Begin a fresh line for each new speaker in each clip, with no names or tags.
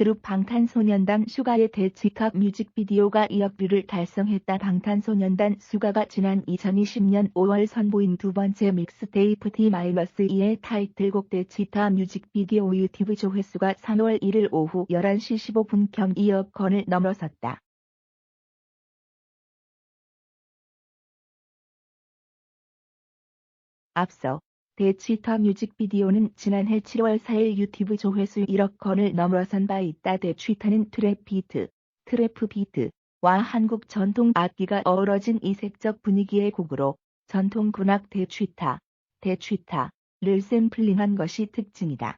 그룹 방탄소년단 슈가의 대치캅 뮤직비디오가 2억 뷰를 달성했다. 방탄소년단 슈가가 지난 2020년 5월 선보인 두 번째 믹스테이프 D-2의 타이틀곡 대치타 뮤직비디오 유튜브 조회수가 3월 1일 오후 11시 15분경 2억 건을 넘어섰다. 앞서 대치타 뮤직비디오는 지난해 7월 4일 유튜브 조회수 1억 건을 넘어선 바 있다. 대취타는 트랩 비트, 트래프 비트와 한국 전통 악기가 어우러진 이색적 분위기의 곡으로 전통 군악 대취타, 대취타를 샘플링한 것이 특징이다.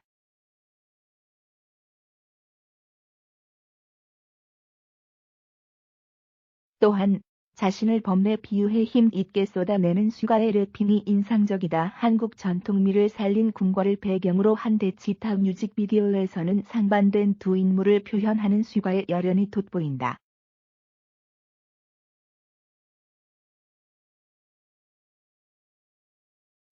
또한 자신을 범에 비유해 힘 있게 쏟아내는 슈가의 랩핑이 인상적이다. 한국 전통미를 살린 궁궐을 배경으로 한 대치타 뮤직비디오에서는 상반된 두 인물을 표현하는 슈가의 열연이 돋보인다.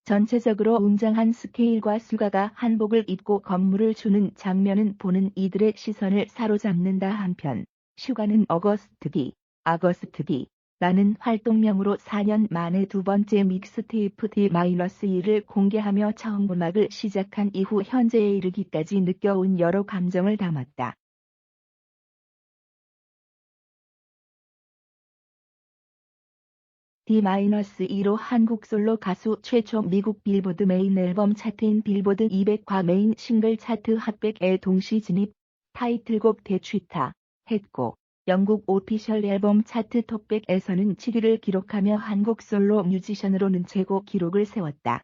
전체적으로 웅장한 스케일과 슈가가 한복을 입고 건물을 주는 장면은 보는 이들의 시선을 사로잡는다 한편 슈가는 어거스트 비, 아거스트 비, 라는 활동명으로 4년 만에 두 번째 믹스테이프 D-2를 공개하며 처음 음악을 시작한 이후 현재에 이르기까지 느껴온 여러 감정을 담았다. D-2로 한국 솔로 가수 최초 미국 빌보드 메인 앨범 차트인 빌보드 200과 메인 싱글 차트 핫백에 동시 진입, 타이틀곡 대취타, 했고 영국 오피셜 앨범 차트 톱백에서는 7위를 기록하며 한국 솔로 뮤지션으로는 최고 기록을 세웠다.